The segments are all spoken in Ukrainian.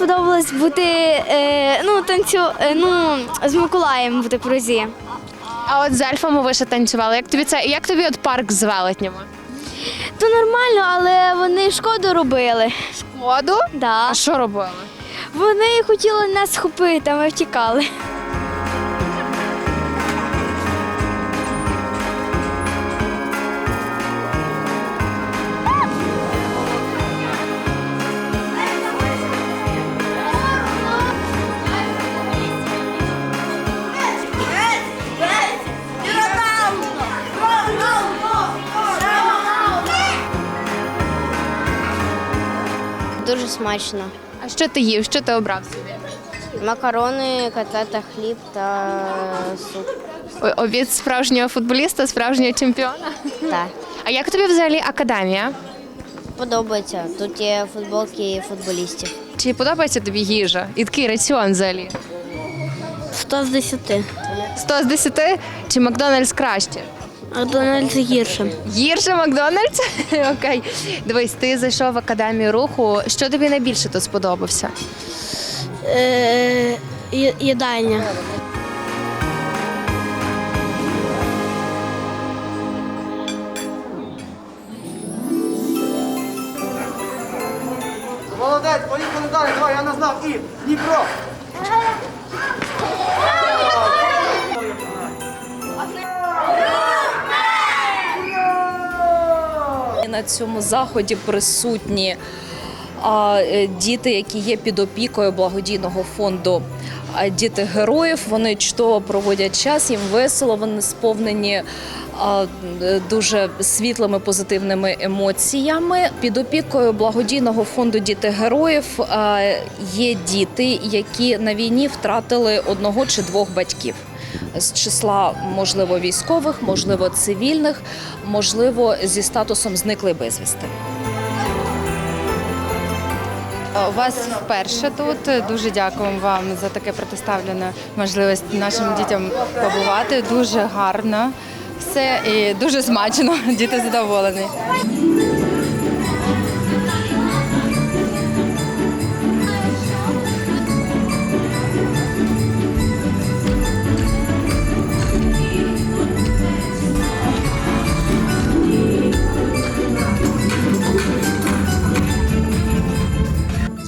сподобалось бути е, ну, танцю, е, ну, з Миколаєм бути в прозі. А от з ельфами ви ще танцювали. Як тобі це? Як тобі от парк з велетнями? То нормально, але вони шкоду робили. Шкоду? Да. А що робили? Вони хотіли нас схопити, а ми втікали. Дуже смачно. А що ти їв? Що ти обрав собі? Макарони, котлета, хліб та суп. О- Обід справжнього футболіста, справжнього чемпіона. Так. А як тобі взагалі академія? Подобається. Тут є футболки і футболістів. Чи подобається тобі їжа? І такий раціон взагалі? 100 з 10. 100 з 10? Чи Макдональдс краще? Макдональдс гірше. Гірше Макдональдс? Окей. Дивись, ти зайшов в академію руху. Що тобі найбільше тут сподобався? Е, їдальня. Молодець, поїхали далі, давай, я не знав. І Дніпро. Цьому заході присутні е, діти, які є під опікою благодійного фонду Діти героїв. Вони чудово проводять час, їм весело, вони сповнені е, дуже світлими позитивними емоціями. Під опікою благодійного фонду Діти героїв є діти, які на війні втратили одного чи двох батьків. З числа можливо військових, можливо, цивільних, можливо, зі статусом зниклий безвісти. У вас вперше тут. Дуже дякуємо вам за таке протиставлене можливість нашим дітям побувати. Дуже гарно все і дуже смачно. Діти задоволені.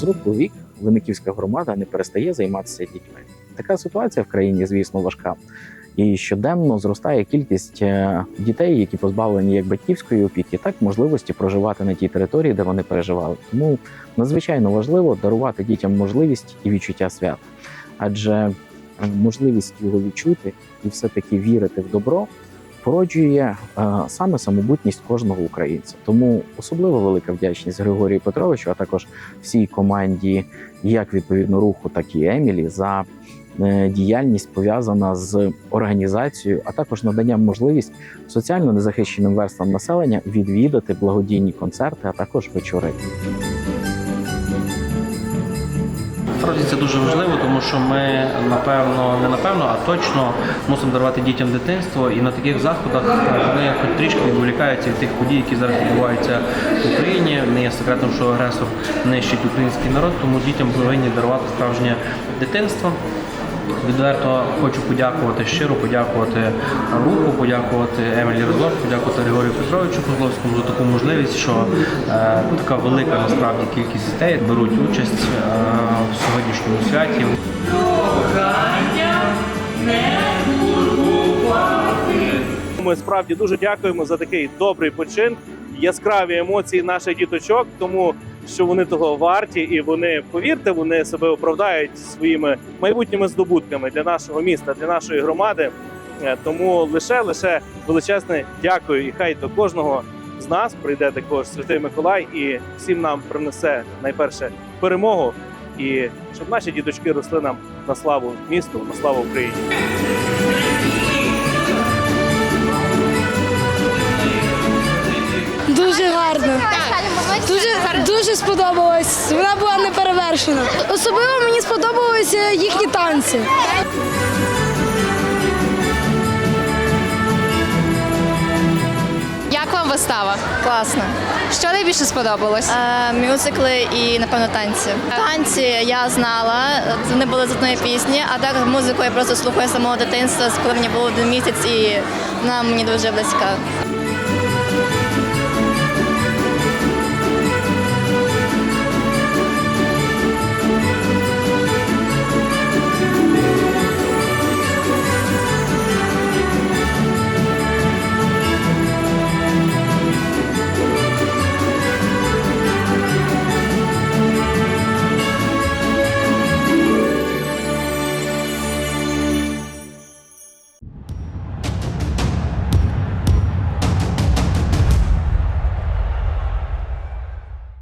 З року в Винниківська громада не перестає займатися дітьми. Така ситуація в країні, звісно, важка. І щоденно зростає кількість е, дітей, які позбавлені як батьківської опіки, так і можливості проживати на тій території, де вони переживали. Тому надзвичайно важливо дарувати дітям можливість і відчуття свята, адже е, можливість його відчути і все-таки вірити в добро породжує е, саме самобутність кожного українця. Тому особливо велика вдячність Григорію Петровичу, а також всій команді, як відповідно руху, так і Емілі, за е, діяльність пов'язана з організацією, а також наданням можливість соціально незахищеним верствам населення відвідати благодійні концерти, а також вечори. Справді це дуже важливо, тому що ми напевно, не напевно, а точно мусимо дарувати дітям дитинство, і на таких заходах вони хоч трішки відволікаються від тих подій, які зараз відбуваються в Україні. Не є секретом, що агресор нищить український народ, тому дітям повинні дарувати справжнє дитинство. Відверто хочу подякувати щиро, подякувати руху, подякувати Емілі Резор, подякувати Григорію Петровичу Козловському за таку можливість, що е, така велика насправді кількість дітей беруть участь е, в святі. Ми справді дуже дякуємо за такий добрий почин, яскраві емоції наших діточок, тому що вони того варті, і вони, повірте, вони себе оправдають своїми майбутніми здобутками для нашого міста, для нашої громади. Е, Тому лише лише величезне дякую, і хай до кожного з нас прийде також Святий Миколай і всім нам принесе найперше перемогу, і щоб наші діточки росли нам на славу місту, на славу Україні. Дуже гарно. Дуже, дуже сподобалось. Вона була неперевершена. Особливо мені сподобалися їхні танці. Вистава? Класно. Що найбільше сподобалось? Е, мюзикли і, напевно, танці. Танці я знала, вони були з одної пісні, а так музику я просто слухаю з самого дитинства, коли мені було один місяць, і вона мені дуже близька.